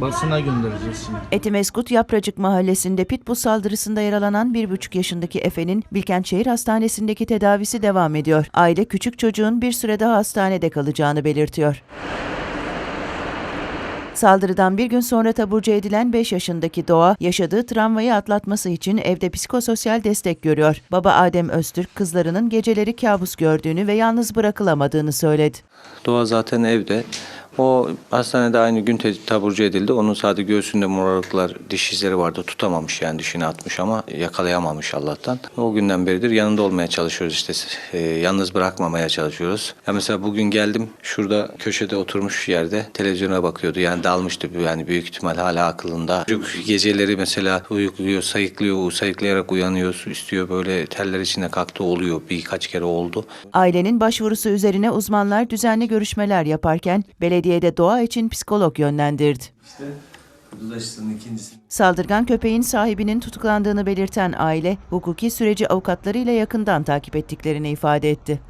Basına göndereceğiz şimdi. Etimeskut Yapracık Mahallesi'nde pitbull saldırısında yaralanan 1,5 yaşındaki Efe'nin Bilkent Şehir Hastanesi'ndeki tedavisi devam ediyor. Aile küçük çocuğun bir süre daha hastanede kalacağını belirtiyor. Saldırıdan bir gün sonra taburcu edilen 5 yaşındaki Doğa, yaşadığı travmayı atlatması için evde psikososyal destek görüyor. Baba Adem Öztürk, kızlarının geceleri kabus gördüğünü ve yalnız bırakılamadığını söyledi. Doğa zaten evde. O hastanede aynı gün taburcu edildi. Onun sadece göğsünde morarıklar, diş izleri vardı. Tutamamış yani dişini atmış ama yakalayamamış Allah'tan. O günden beridir yanında olmaya çalışıyoruz işte. E, yalnız bırakmamaya çalışıyoruz. Ya mesela bugün geldim şurada köşede oturmuş yerde televizyona bakıyordu. Yani dalmıştı yani büyük ihtimal hala akılında. Çocuk geceleri mesela uyukluyor, sayıklıyor, sayıklayarak uyanıyor, istiyor böyle teller içine kalktı oluyor. Birkaç kere oldu. Ailenin başvurusu üzerine uzmanlar düzenli görüşmeler yaparken belediyede Doğa için psikolog yönlendirdi. İşte ikincisi. Saldırgan köpeğin sahibinin tutuklandığını belirten aile, hukuki süreci avukatlarıyla yakından takip ettiklerini ifade etti.